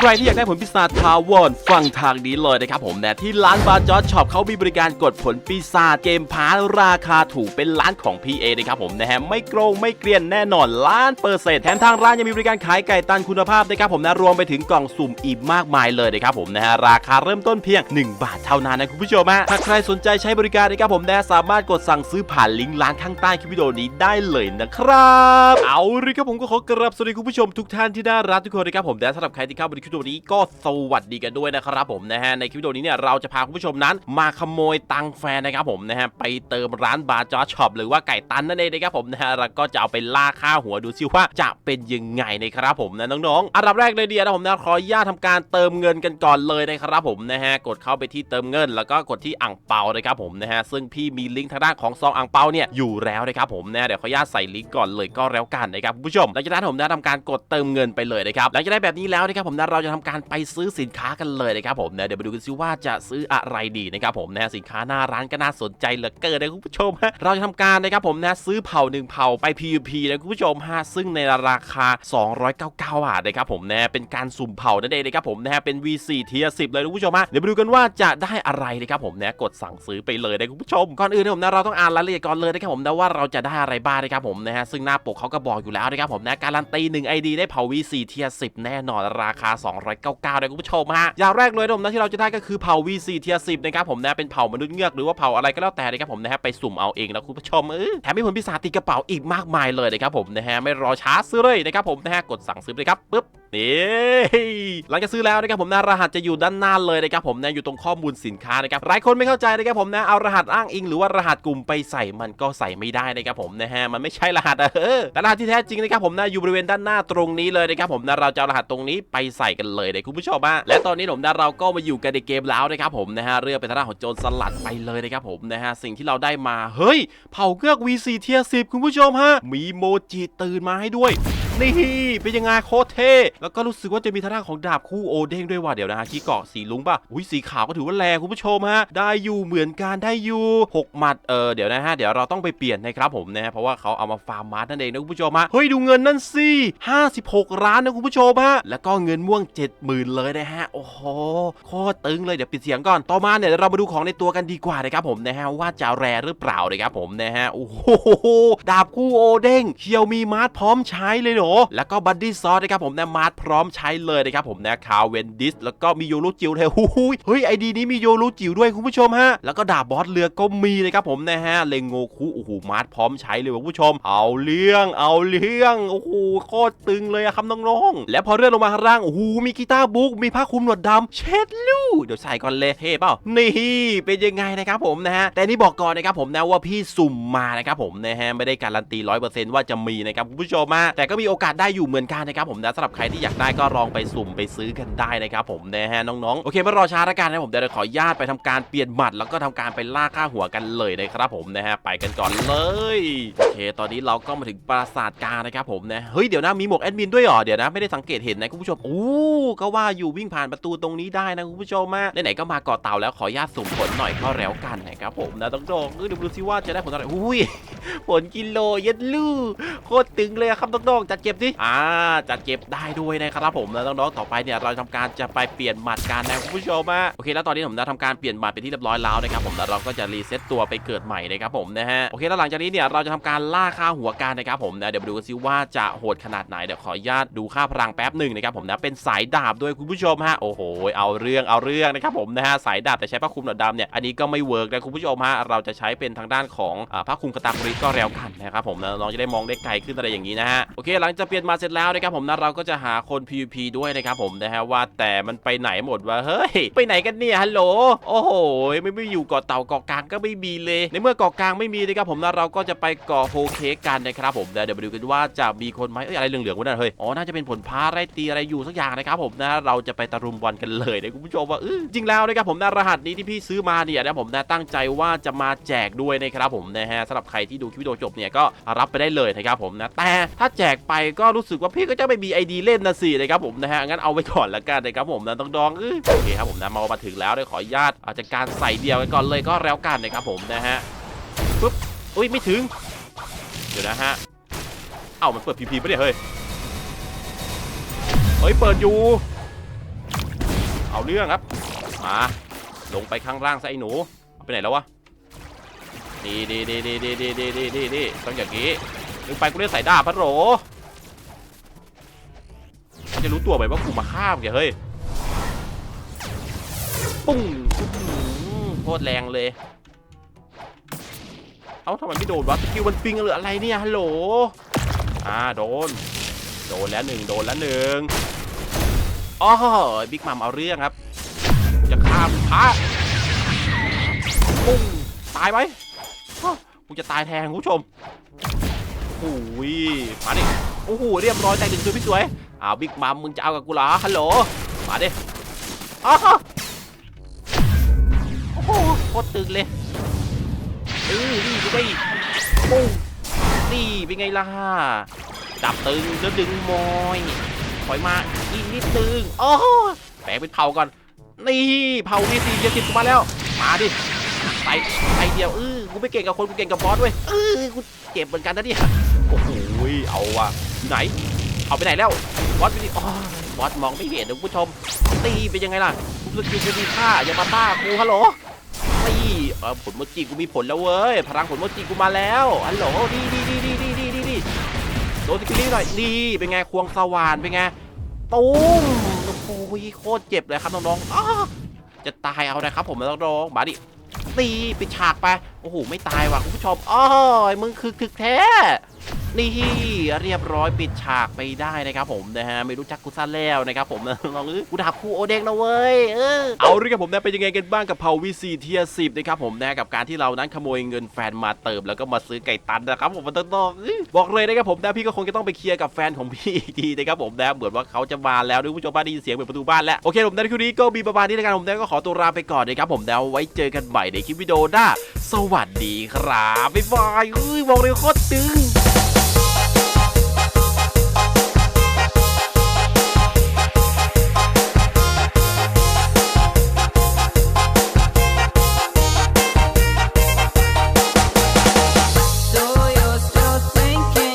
ใครที่อยากได้ผลปีศาจทาวอนฟังทางนี้เลยนะครับผมนะที่ร้านบาร์จอร์ช็อปเขามีบริการกดผลปีศาจเกมพาร์ราคาถูกเป็นร้านของ PA นะครับผมนะฮะไม่โกงไม่เกลียนแน่นอนล้านเปอร์เซ็นต์แถมทางร้านยังมีบริการขายไก่ตันคุณภาพนะครับผมนะรวมไปถึงกล่องสุ่มอีกมากมายเลยนะครับผมนะฮะราคาเริ่มต้นเพียง 1 บาทเท่านั้นนะคุณผู้ชมฮะถ้าใครสนใจใช้บริการนะครับผมนะสามารถกดสั่งซื้อผ่านลิงก์ร้านข้างใต้คลิปวิดีโอนี้ได้เลยนะครับ เอาเลยครับผมก็ขอกราบสวัสดีคุณผู้ชมทุกท่านที่น่ารักทุกคนนะครับผมและสำหรับใครที่เข้ามาลิปวิดีโอนี้ก็สวัสดีกันด้วยนะครับผมนะฮะในคลิปวิดีโอนี้เนี่ยเราจะพาคุณผู้ชมนั้น มาขโมยตังแฟนนะครับผมนะฮะไปเติมร้านบาร์จอช็อปหรือว่าไก่ตันนั่นเองนะครับผมนะฮะแล้วก็จะเอาไปล่าค่าหัวดูซิว่าจะเป็นยังไงนะครับผมนะน้องๆอันดับแรกเลยเดียวนะผมนะขออนุญาตทำการเติมเงินกันก่อนเลยนะครับผมนะฮะกดเข้าไปที่เติมเงิน แล้วก็กดที่อ่างเปานะครับผมนะฮะซึ่งพี่มีลิงก์ทางด้านของซองอ่างเปาเนี่ยอยู่แล้วนะครับผมนะเดี๋ยวขออนุญาตใส่ลิงก์ก่อนเลยก็แล้วกันนะครับคุณผู้ชมหลังจากนั้นผมนะทำการกดเติมเงินไปเลยนะครับหลังจากได้แบบนี้แล้วนะครับผมนะเราราจะทำการไปซื้อสินค้ากันเลยนะครับผมนะเดี๋ยวมาดูกันซิว่าจะซื้ออะไรดีนะครับผมนะสินค้าหน้าร้านก็น่าสนใจเหลือเกินนะคุณผู้ชมฮะเราจะทำการนะครับผมนะซื้อเผ่าหนึ่งเผ่าไป PVP นะคุณผู้ชมฮะซึ่งในราคา 299 บาทนะครับผมนะเป็นการสุ่มเผ่านั่นเองนะครับผมนะฮะเป็น V4 เทีย10เลยนะคุณผู้ชมฮะเดี๋ยวมาดูกันว่าจะได้อะไรนะครับผมนะกดสั่งซื้อไปเลยนะคุณผู้ชมก่อนอื่นนะผมนะเราต้องอ่านรายละเอียดก่อนเลยนะครับผมนะว่าเราจะได้อะไรบ้างนะครับผมนะฮะซึ่งหน้าปกเขาก็บอกอยู่แล้วนะครับผมนะการันตี1 ID ได้เผ่า V4 เทีย10แน่นอนราคา299นะคุณผู้ชมฮะอย่างแรกเลยนะผมนะที่เราจะได้ก็คือเผ่า V4 เทีย10นะครับผมนะเป็นเผ่ามนุษย์เงือกหรือว่าเผ่าอะไรก็แล้วแต่นะครับผมนะฮะไปสุ่มเอาเองนะคุณผู้ชมเออแถมมีผลพิศาจติดกระเป๋าอีกมากมายเลยนะครับผมนะฮะไม่รอช้าซื้อเลยนะครับผมนะฮะกดสั่งซื้อเลยครับปึ๊บนี่หลังจากซื้อแล้วนะครับผมนะรหัสจะอยู่ด้านหน้าเลยนะครับผมนะอยู่ตรงข้อมูลสินค้านะครับหลายคนไม่เข้าใจนะครับผมนะเอารหัสอ้างอิง หรือว่ารหัสกลุ่มไปใส่มันก็ใส่ไม่ได้นะครับผมนะฮะมันไม่ใช่รหัสเออแต่รหัสที่แท้จริงนะครับผมนะอยู่บริเวณด้านหน้าตรงนี้เลยนะครับผมนะเราจะเอารหัสตรงนี้ไปใส่กันเลยนะคุณผู้ชมฮะและตอนนี้ผมดาเราก็มาอยู่กันในเกมแล้วนะครับผมนะฮะเรื่องเป็นทางด้าของโจรสลัดไปเลยนะครับผมนะฮะสิ่งที่เราได้มาเฮ้ยเผ่าเกือก VC เทียสิบคุณผู้ชมฮะมีโมจิตื่นมาให้ด้วย นี่เป็นยังไงโคตรเท่แล้วก็รู้สึกว่าจะมีทางด้านของดาบคู่โอเด้งด้วยว่ะเดี๋ยวนะฮะขี้เกาะสีลุงป่ะอุ้ยสีขาวก็ถือว่าแรงคุณผู้ชมฮะได้อยู่เหมือนกันได้อยู่หกหมัดเออเดี๋ยวนะฮะเดี๋ยวเราต้องไปเปลี่ยนนะครับผมนะฮะเพราะว่าเขาเอามาฟาร์มมาร์ทนั่นเองนะคุณผู้ชมฮะเฮ้ยดูเงินนั่นสิ56ล้านนะคุณผู้ชมฮะแล้วก็เงินม่วง 70,000 เลยนะฮะโอ้โหโคตรตึงเลยเดี๋ยวปิดเสียงก่อนต่อมาเนี่ยเรามาดูของในตัวกันดีกว่านะครับผมนะฮะว่าจะแรหรือเปล่านะครับผมนะฮะโอ้โหดาบคู่โอเด้งเคียวมีมาร์ทพร้อมใช้เลยเหรอแล้วก็บัดดี้ซอสนะครับผมนะมาร์ทพร้อมใช้เลยนะครับผมนะคาวเวนดิสแล้วก็มีโยรุจิวเลยหูเฮ้ยไอดีนี้มีโยรุจิวด้วยคุณผู้ชมฮะแล้วก็ดาบบอสเรือก็มีนะครับผมนะฮะเลงโงคุโอ้โหมาร์ทพร้อมใช้เลยคุณผู้ชม เอาเรื่องเอาเรื่องโอ้โหโคตรตึงเลยอะครับน้องๆแล้วพอเลื่อนลงมาข้างล่างโอ้โหมีกีตาร์บุ๊กมีผ้าคลุมหนวดดำเช็ดลูเดี๋ยวใส่ก่อนเลยเท่เปล่านี่เป็นยังไงนะครับผมนะฮะแต่นี่บอกก่อนนะครับผมนะว่าพี่สุ่มมานะครับผมนะฮะไม่ได้การันตีร้อยเปอร์เซ็นต์ว่าจะมีนะครับคุณผู้ชมมาแต่ก็มีโออกาสได้อยู่เหมือนกันนะครับผมนะสำหรับใครที่อยากได้ก็ลองไปสุ่มไปซื้อกันได้นะครับผมนะฮะน้องๆโอเคไม่รอช้าล้วกันนะผมเดี๋ยวขออนุญาตไปทำการเปลี่ยนหมัด แล้วก็ทำการไปล่าค่าหัวกันเลยนะครับผมนะฮะไปกันก่อนเลยโอเค ตอนนี้เราก็มาถึงปราสาทการนะครับผมนะเฮ้ยเดี๋ยวนะมีหมวกแอดมินด้วยเหรอเดี๋ยวนะไม่ได้สังเกตเห็นนะคุณผู้ชมโอ้ก็ว่าอยู่วิ่งผ่านประตูตรงนี้ได้นะคุณผู้ชมมาไหนๆก็มาเกาะเต่าแล้วขออนุญาตสุ่มผลหน่อยก็แล้วกันนะครับผมนะต้องดองเออเดี๋ยวดูซิว่าจะได้ผลอะไรอุ้ยผลกิโลเย็ดลูโคตรตึงเลยครับน้องๆจัดเก็บสิอ่าจัดเก็บได้ด้วยนะครับผมนะน้องๆต่อไปเนี่ยเราทำการจะไปเปลี่ยนหมัดกันนะคุณผู้ชมอะโอเคแล้วตอนนี้ผมได้ทำการเปลี่ยนหมัดเป็นที่เรียบร้อยแล้วนะครับผมแล้วเราก็จะรีเซ็ตตัวไปเกิดใหม่นะครับผมนะฮะโอเคแล้วหลังจากนี้เนี่ยเราจะทำการล่าค่าหัวกันนะครับผมนะเดี๋ยวมาดูกันซิว่าจะโหดขนาดไหนเดี๋ยวขออนุญาตดูค่าพลังแป๊บหนึ่งนะครับผมนะเป็นสายดาบด้วยคุณผู้ชมฮะโอ้โหเอาเรื่องเอาเรื่องนะครับผมนะฮะสายดาบแต่ใช้ผ้าคลุมหนวดดำเนี่ยอันนี้ก็ไม่เวิร์กนะคุณผู้ชมฮะเราจะใช้เป็นทางด้านของผ้าคลุมกระตังบริก็แล้วกันนะครับผมนะน้องจะได้มองได้ไกลขึ้นอะไรอย่างนี้นะฮะโอเคหลังจากเปลี่ยนมาเสร็จแล้วนะครับผมนะเราก็จะหาคน PVP ด้วยนะครับผมนะฮะว่าแต่มันไปไหนหมดวะเฮ้ยไปไหนกันเนี่ยฮัลโหลโอ้โหไม่ไม่อยู่เกาะเต่าเกาะกลางก็ไม่มีเลย ในเมื่อเกาะกลางไม่มีนะครับผมนะเราก็จะไปเกาะโฮเคกกันนะครับผมนะเดี๋ยวมาดูกันว่าจะมีคนไหมเอ้ยอะไรเหลืองๆวะนั่นเฮ้ยอ๋อน่าจะเป็นผลพาไรตีอะไรอยู่สักอย่างนะครับผมนะเราจะไปตะรุมบอลกันเลยนะคุณผู้ชมว่าเออจริงแล้วนะครับผมนะรหัสนี้ที่พี่ซื้อมาเนี่ยนะผมนะตั้งใจว่าจะมาแจกด้วยนะครับผมนะฮะสำหรับใครที่ดูคลิปวิดีโอจบเนี่ยก็รับไปได้เลยนะครับผมนะแต่ถ้าแจกไปก็รู้สึกว่าพี่ก็จะไม่มีไอดีเล่นนะสินะครับผมนะฮะงั้นเอาไว้ก่อนละกันนะครับผมนะต้องดองเออโอเคครับผมนะมามาถึงแล้วเดี๋ยวขออนุญาตอาจจะการใส่เดียวกันก่อนเลยก็แล้วกันนะครับผมนะฮะปุ๊บอุ้ยไม่ถึงเดี๋ยวนะฮะเอ้ามันเปิดพีพีปะเนี่ยเฮ้ยเฮ้ยเปิดอยู่ เอาเรื่องครับมาลงไปข้างล่างซะไอ้หนูเอาไปไหนแล้ววะดีดีดีดีดีดีดีดีดีดีต้องอย่างนี้ ลงไปกูเล่นสายดาบพัดโหร มันจะรู้ตัวไหมว่ากูมาฆ่ามแกเฮ้ย ปุ้งโคตรแรงเลย เอ้าทำไมไม่โดนวะสกิลมันปิงหรืออะไรเนี่ยฮัลโหล อ่าโดน โดนแล้วหนึ่งโดนแล้วหนึ่งอ๋อบิ๊กมัมเอาเรื่องครับ จะฆ่ามึงพระปุ้งตายไหมกูจะตายแทนคุณผู้ชมโอ้ยมาดิโอ้โห เรียบร้อยแต่หนึ่งตัวพี่สวย อ้าวบิ๊กมัมมึงจะเอากับกูเหรอฮัลโหลมาดิอ้าวโอ้โหโคตรตึงเลยเออนี่ดูดิปุ้งนี่เป็นไงล่ะจับตึงแล้วดึงมอยถอยมาอีกนิดตึงโอ้แปลงเป็นเผาก่อนนี่เผาวีซีเยสิบมาแล้ว มาดิไปไปเดียวเออกูไม่เก่งกับคนกูเก่งกับบอสเว้ยเออกูเจ็บเหมือนกันนะเนี่ยโอ้โหเอาว่ะไหน เอาไปไหนแล้วบอสอยู่นี่อ๋อบอสมองไม่เห็นนะคุณผู้ชม ตีเป็นยังไงล่ะกูสกิลกูมีค่าอย่ามาต้ากูฮัลโหลตีเออผลโมจิกูมีผลแล้วเว้ย พลังผลโมจิกูมาแล้วฮัลโหลดีดีดีดีดีดีดีดีโดนสกิลนี้หน่อยดีเป็นไงควงสว่านเป็นไงตุ้มโอ้โหโคตรเจ็บเลยครับน้องๆจะตายเอานะครับผมน้องๆมาดิตีปิดฉากไป โอ้โห ไม่ตายว่ะคุณผู้ชมอ้อยมึงคือคึกแท้ นี่เรียบร้อยปิดฉากไปได้นะครับผมนะฮะไม่รู้จักกูซะแล้วนะครับผมน้องเอ้ยกูดับคู่โอเด้งนะเว้ยเออเอาเรื่องครับผมนะเป็นยังไงกันบ้างกับเผาวีซีเทียสิบนะครับผมนะกับการที่เรานั้นขโมยเงินแฟนมาเติมแล้วก็มาซื้อไก่ตันนะครับผมมันต้องบอกเลยนะครับผมนะพี่ก็คงจะต้องไปเคลียร์กับแฟนของพี่อีกทีนะครับผมนะเหมือนว่าเขาจะมาแล้วด้วยผู้ชมบ้านได้ยินเสียงเปิดประตูบ้านแล้วโอเคผมในคลิปนี้ก็มีประมาณนี้นะครับผมนะก็ขอตัวลาไปก่อนนะครับผมนะไว้เจอกันใหม่ในคลิปวิดีโอหน้าสวัสดีครับบ๊ายบายเอ้ยบอกเลยโคตรตึง